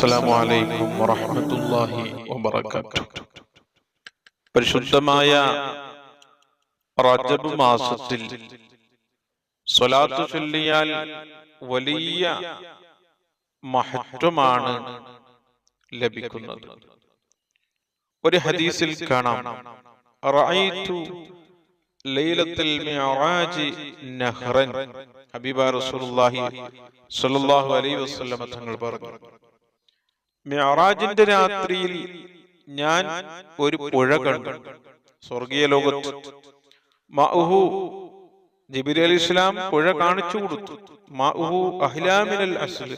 അസ്സലാമു അലൈക്കും വറഹ്മത്തുള്ളാഹി വബറകാതുഹു. പരിശുദ്ധമായ റജബ് മാസത്തിൽ സ്വലാത്ത് ചൊല്ലിയാൽ വലിയ മഹത്വമാണ് ലഭിക്കുന്നത്. ഒരു ഹദീസിൽ കാണാം. റഅയ്തു ലൈലത്തുൽ മിഅറാജ് നഹ്റൻ. ഹബീബ റസൂലുള്ളാഹി സ്വല്ലല്ലാഹു അലൈഹി വസല്ലം തങ്ങൾ പറഞ്ഞു. മിഅറാജിന്റെ രാത്രിയിൽ ഞാൻ ഒരു പുഴ കണ്ടു. സ്വർഗീയ ലോകത്ത് മഅഹു ജിബിരി അലി ഇസ്ലാം പുഴ കാണിച്ചു കൊടുത്തു. മഅഹു അഹ്ലാമിനൽ അസ്ൽ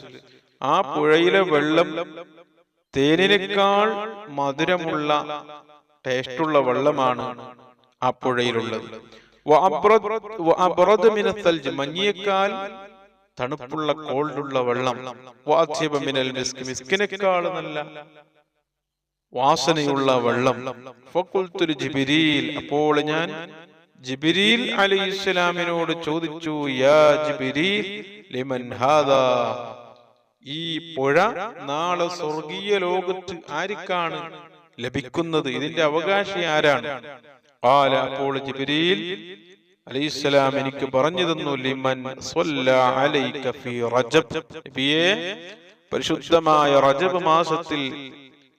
ആ പുഴയിലെ വെള്ളം തേനിനേക്കാൾ മധുരമുള്ള ടേസ്റ്റുള്ള വെള്ളമാണ് ആ പുഴയിലുള്ളത്. വഅബ്റദ് തണുപ്പുള്ള കോൾഡുള്ള വെള്ളം വാത്സ്യബ മിനൽ മിസ്ക് മിസ്കിനേക്കാൾ നല്ല വാസനയുള്ള വെള്ളം. ഫക്കുൽത്തുരു ജിബിരിയിൽ അപ്പോൾ ഞാൻ ജിബിരിൽ അലി ഇസ്ലാമിനോട് ചോദിച്ചു യാ ജിബിരീൽ ലിമൻ ഹാദാ? ഈ പുഴ നാളെ സ്വർഗീയ ലോകത്ത് ആർക്കാണ് ലഭിക്കുന്നത്? ഇതിന്റെ അവകാശി ആരാണ്? ആല അപ്പോൾ ജിബിരീൽ അലൈഹിസ്സലാം എനിക്ക് പറഞ്ഞു തന്നു ലിമൻ സ്വല്ല അലൈക ഫീ റജബ്. നബിയേ പരിശുദ്ധമായ റജബ് മാസത്തിൽ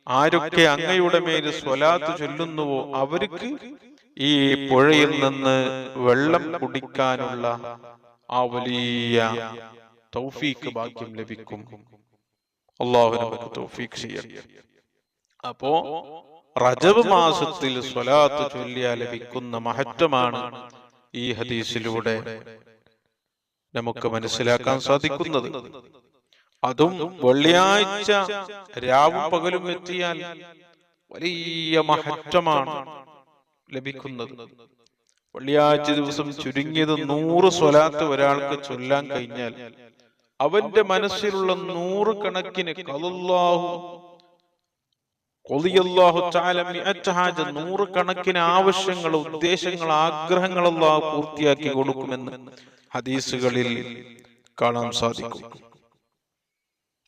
ആരൊക്കെ അങ്ങയുടെ മേൽ സ്വലാത്ത് ചൊല്ലുന്നുവോ അവർക്ക് ഈ പുഴയിൽ നിന്ന് വെള്ളം കുടിക്കാനുള്ള ആ വലിയ തൗഫീക്ക് ഭാഗ്യം ലഭിക്കും. അള്ളാഹു നമുക്ക് തൗഫീക്ക് ചെയ്യട്ടെ. അപ്പോ റജബ് മാസത്തിൽ സ്വലാത്ത് ചൊല്ലിയാൽ ലഭിക്കുന്ന മഹത്വമാണ് ഈ ഹദീസിലൂടെ നമുക്ക് മനസ്സിലാക്കാൻ സാധിക്കുന്നത്. അതും വെള്ളിയാഴ്ച രാവും പകലും എത്തിയാൽ വലിയ മഹത്വമാണ് ലഭിക്കുന്നത്. വെള്ളിയാഴ്ച ദിവസം ചുരുങ്ങിയത് നൂറ് സ്വലാത്ത് ഒരാൾക്ക് ചൊല്ലാൻ കഴിഞ്ഞാൽ അവന്റെ മനസ്സിലുള്ള നൂറ് കണക്കിന് കലല്ലാഹു നൂറുകണക്കിന് ആവശ്യങ്ങൾ ഉദ്ദേശങ്ങൾ ആഗ്രഹങ്ങൾ അല്ലാഹു പൂർത്തിയാക്കി കൊടുക്കുമെന്ന് ഹദീസുകളിൽ കാണാൻ സാധിക്കും.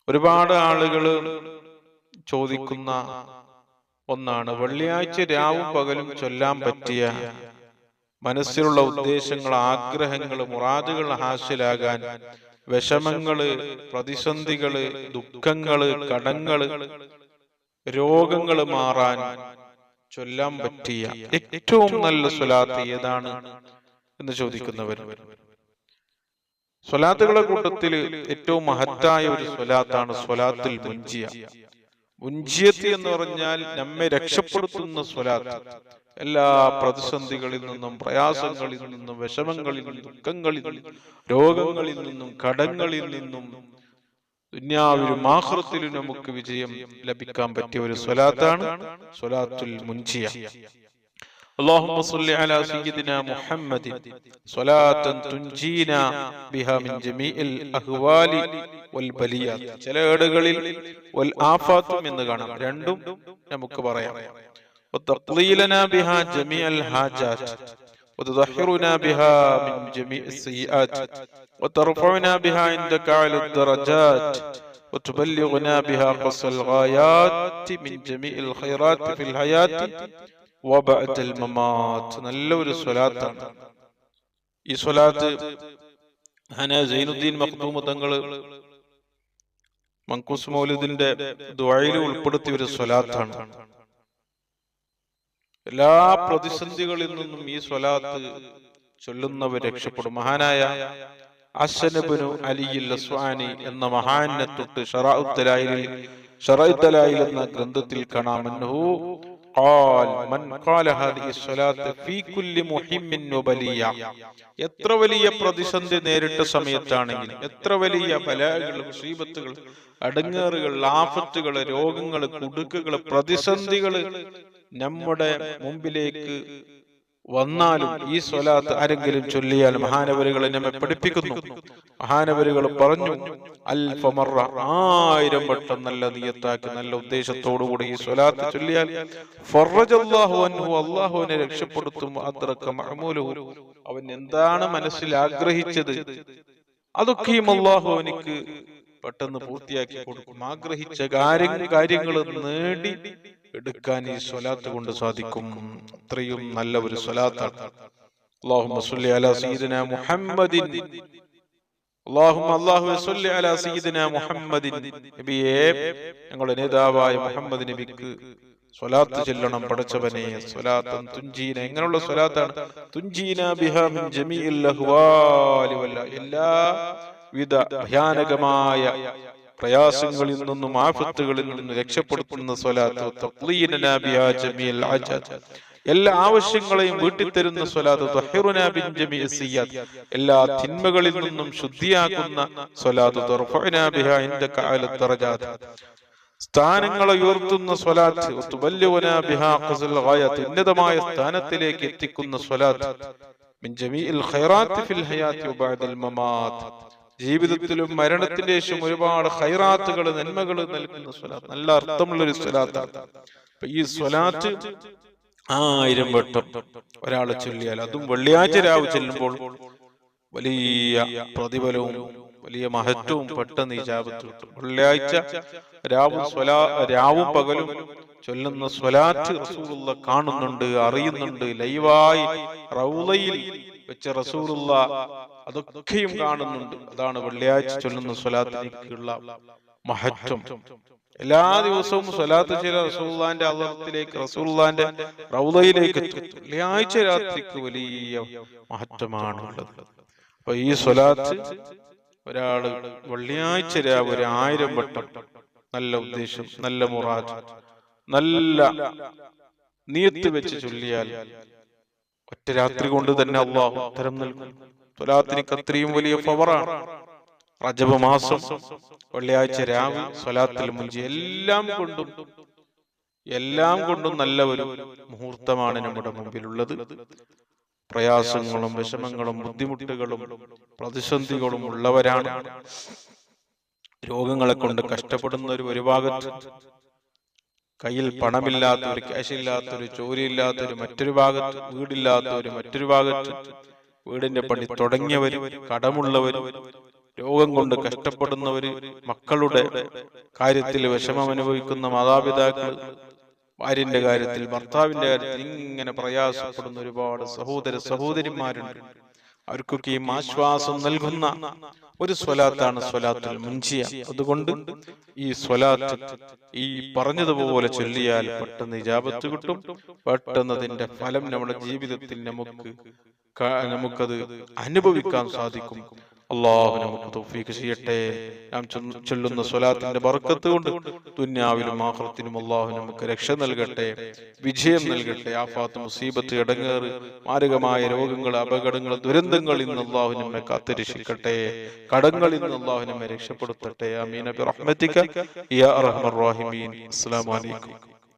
ഒരുപാട് ആളുകൾ ചോദിക്കുന്ന ഒന്നാണ് വെള്ളിയാഴ്ച രാവും പകലും ചൊല്ലാൻ പറ്റിയ മനസ്സിലുള്ള ഉദ്ദേശങ്ങൾ ആഗ്രഹങ്ങൾ മുറാദുകൾ ഹാസിലാകാൻ വിഷമങ്ങൾ പ്രതിസന്ധികൾ ദുഃഖങ്ങൾ കടങ്ങൾ രോഗങ്ങൾ മാറാൻ ചൊല്ലാൻ പറ്റിയ ഏറ്റവും നല്ല സ്വലാത്ത് ഏതാണ് എന്ന് ചോദിക്കുന്നവർ സ്വലാത്തുകളെ കൂട്ടത്തിൽ ഏറ്റവും മഹത്തായ ഒരു സ്വലാത്താണ് സ്വലാത്തിൽ മുഞ്ചിയ മുഞ്ചിയത്ത് എന്ന് പറഞ്ഞാൽ നമ്മെ രക്ഷപ്പെടുത്തുന്ന സ്വലാത്ത്. എല്ലാ പ്രതിസന്ധികളിൽ നിന്നും പ്രയാസങ്ങളിൽ നിന്നും വിഷമങ്ങളിൽ നിന്നും ദുഃഖങ്ങളിൽ നിന്നും രോഗങ്ങളിൽ നിന്നും കടങ്ങളിൽ നിന്നും ദുന്യാവിലും ആഹ്റത്തിലും നമുക്ക് വിജയം ലഭിക്കാൻ പറ്റിയ ഒരു സ്വലാത്താണ് സ്വലാത്തുൽ മുൻജിയ اللهم صل على سيدنا محمد صلاة تنجينا بها من جميع الأهوال والبليات ചില ഏടുകളിൽ വൽ ആഫാത്തും എന്ന് കാണാം രണ്ടും നമുക്ക് പറയാം وتقضي لنا بها جميع الحاجات وتطهرنا بها من جميع السيئات وترفعنا بها عندك على الدرجات وتبلغنا بها قصى الغايات من جميع الخيرات في الحياة وبعد الممات നല്ലൊരു സ്വലാത്താണ് ഈ സ്വലാത്ത് ഹന സൈനുദ്ദീൻ മഖ്ദൂമ തങ്ങള് മങ്കൂസ് മൗലിദിന്റെ ദ്വായിൽ ഉൾപ്പെടുത്തിയ ഒരു സ്വലാത്താണ് എല്ലാ പ്രതിസന്ധികളിൽ നിന്നും ഈ സ്വലാത്ത് ചൊല്ലുന്നവർ രക്ഷപ്പെടും മഹാനായ അസനബിനു അലിയിൽ അസ്വാനി എന്ന മഹാനെ തൊട്ട് ഷറാഉത്തലായിൽ ഷറാഉത്തലായിൽ എന്ന ഗ്രന്ഥത്തിൽ കാണാമെന്നു قال من قال هذه الصلاة في كل مهم وبلية എത്ര വലിയ പ്രതിസന്ധി നേരിട്ട സമയത്താണെങ്കിൽ എത്ര വലിയ ബലാകൾ മുസീബത്തുകൾ അടങ്ങേറുകൾ ആഫത്തുകൾ രോഗങ്ങൾ കുടുക്കുകൾ പ്രതിസന്ധികൾ നമ്മുടെ മുമ്പിലേക്ക് വന്നാലും ഈ സ്വലാത്ത് ആരെങ്കിലും ചൊല്ലിയാൽ മഹാനവരുകളെ നമ്മെ പഠിപ്പിക്കുന്നു. മഹാനവരുകൾ പറഞ്ഞു അൽഫമറ ആയിരം വട്ടം നല്ല നിയത്താക്കി നല്ല ഉദ്ദേശത്തോടുകൂടി ഈ സ്വലാത്ത് ചൊല്ലിയാൽ അള്ളാഹുവിനെ രക്ഷപ്പെടുത്തും അത്രക്ക മഹമൂലവും അവൻ എന്താണ് മനസ്സിൽ ആഗ്രഹിച്ചത്? അതൊക്കെയും അള്ളാഹു അവനിക്ക് പെട്ടെന്ന് പൂർത്തിയാക്കി കൊടുക്കും. ആഗ്രഹിച്ച കാര്യങ്ങൾ കാര്യങ്ങൾ നേടി എടുക്കാൻ ഈ സ്വലാത്ത് കൊണ്ട് സാധിക്കും അത്രയും നല്ല ഒരു സ്വലാത്താണ് اللهم صل على سيدنا محمد اللهم اللهم صل على سيدنا محمد നബിയേ ഞങ്ങളുടെ നേതാവായ മുഹമ്മദ് നബിക്ക് സ്വലാത്ത് ചെല്ലണം പടച്ചവനെ സ്വലാത്തൻ തുഞ്ചീന എങ്ങനെയുള്ള സ്വലാത്താണ് തുഞ്ചീന ബിഹാ മിൻ ജമീഇൽ അഹ്വാലി വല്ല എല്ലാ വിധ ഭയാനകമായ പ്രയാസങ്ങളിൽ നിന്നും ആഫത്തുകളിൽ നിന്നും രക്ഷപ്പെടുത്തുന്ന സ്വലാത്ത് ജമീൽ എല്ലാ ആവശ്യങ്ങളെയും വീട്ടിൽ തരുന്ന സ്വലാത്ത് എല്ലാ തിന്മകളിൽ നിന്നും ശുദ്ധിയാക്കുന്ന സ്വലാത്ത് സ്ഥാനങ്ങളെ ഉയർത്തുന്ന സ്വലാത്ത് ഉന്നതമായ സ്ഥാനത്തിലേക്ക് എത്തിക്കുന്ന സ്വലാത്ത്. മിൻ جميع ഖൈറാത്ത് ഫിൽ ഹയാത്തി وبعد മമാത്ത്. ജീവിതത്തിലും മരണത്തിന്റെ ശേഷം ഒരുപാട് ഹൈറാത്തുകൾ നന്മകൾ നൽകുന്ന സ്വലാത്ത്. നല്ല അർത്ഥമുള്ള ഒരു സ്വലാത്താണ് അപ്പൊ ഈ സ്വലാത്ത് ആയിരം വട്ടം ഒരാളെ ചൊല്ലിയാൽ അതും വെള്ളിയാഴ്ച രാവ് ചെല്ലുമ്പോൾ വലിയ പ്രതിഫലവും വലിയ മഹത്വവും പെട്ടെന്ന് ഈ ജാപത്ത് കിട്ടും വെള്ളിയാഴ്ച രാവും സ്വലാ രാവും പകലും ചൊല്ലുന്ന സ്വലാറ്റ് റസൂലുള്ള കാണുന്നുണ്ട് അറിയുന്നുണ്ട്. ലൈവായി റൗലയിൽ വെച്ച് റസൂലുള്ള അതൊക്കെയും കാണുന്നുണ്ട്. അതാണ് വെള്ളിയാഴ്ച ചൊല്ലുന്ന സ്വലാത്തിലേക്കുള്ള മഹത്വം. എല്ലാ ദിവസവും സ്വലാത്ത് ചില റസൂള്ളാന്റെ അള്ളത്തിലേക്ക് റസൂള്ളാന്റെ റൗദയിലേക്ക് വെള്ളിയാഴ്ച രാത്രിക്ക് വലിയ മഹത്വമാണ് ഉള്ളത് അപ്പൊ ഈ സ്വലാത്ത് ഒരാൾ വെള്ളിയാഴ്ച രാവ് ഒരു ആയിരം വട്ടം നല്ല ഉദ്ദേശം നല്ല മുറാജ് നല്ല നീയത്ത് വെച്ച് ചൊല്ലിയാൽ ഒറ്റ രാത്രി കൊണ്ട് തന്നെ അള്ളാഹു ഉത്തരം നൽകും. സ്വലാത്തിനിക്ക് അത്രയും വലിയ പവറാണ്. റജബ് മാസം വെള്ളിയാഴ്ച രാവ് സ്വലാത്തിൽ മുഞ്ചി എല്ലാം കൊണ്ടും എല്ലാം കൊണ്ടും നല്ല ഒരു മുഹൂർത്തമാണ് നമ്മുടെ മുമ്പിലുള്ളത്. പ്രയാസങ്ങളും വിഷമങ്ങളും ബുദ്ധിമുട്ടുകളും പ്രതിസന്ധികളും ഉള്ളവരാണ്. രോഗങ്ങളെ കൊണ്ട് കഷ്ടപ്പെടുന്ന ഒരു ഭാഗത്ത് കയ്യിൽ പണമില്ലാത്ത ഒരു ക്യാഷ് ഇല്ലാത്തൊരു ജോലിയില്ലാത്തൊരു മറ്റൊരു ഭാഗത്ത് വീടില്ലാത്തൊരു മറ്റൊരു ഭാഗത്ത് വീടിന്റെ പണി തുടങ്ങിയവര് കടമുള്ളവര് രോഗം കൊണ്ട് കഷ്ടപ്പെടുന്നവര് മക്കളുടെ കാര്യത്തിൽ വിഷമം അനുഭവിക്കുന്ന മാതാപിതാക്കൾ ഭാര്യന്റെ കാര്യത്തിൽ ഭർത്താവിന്റെ കാര്യത്തിൽ ഇങ്ങനെ പ്രയാസപ്പെടുന്ന ഒരുപാട് സഹോദര സഹോദരിമാരുണ്ട്. അവർക്കൊക്കെയും ആശ്വാസം നൽകുന്ന ഒരു സ്വലാത്താണ് സ്വലാത്തുൽ മുൻജിയ. അതുകൊണ്ട് ഈ സ്വലാത്ത് ഈ പറഞ്ഞതുപോലെ ചൊല്ലിയാൽ പെട്ടെന്ന് ഇജാബത്ത് കിട്ടും. പെട്ടെന്ന് അതിന്റെ ഫലം നമ്മുടെ ജീവിതത്തിൽ നമുക്ക് നമുക്കത് അനുഭവിക്കാൻ സാധിക്കും. അള്ളാഹു നമുക്ക് തൗഫീഖ് ചെയ്യട്ടെ. നാം ചൊല്ല്- ചൊല്ലുന്ന സ്വലാത്തിന്റെ ബർക്കത്ത് കൊണ്ട് ദുന്യാവിലും ആഹ്റത്തിനും അള്ളാഹു നമുക്ക് രക്ഷ നൽകട്ടെ വിജയം നൽകട്ടെ ആഫാത്ത് മുസീബത്ത് ഇടങ്ങേറ് മാരകമായ രോഗങ്ങൾ അപകടങ്ങൾ ദുരന്തങ്ങൾ ഇന്ന് അള്ളാഹു നമ്മെ കാത്തുരക്ഷിക്കട്ടെ. കടങ്ങൾ ഇന്ന് അള്ളാഹു നമ്മെ രക്ഷപ്പെടുത്തട്ടെ. അമീൻ അബി യാ അലൈക്കും.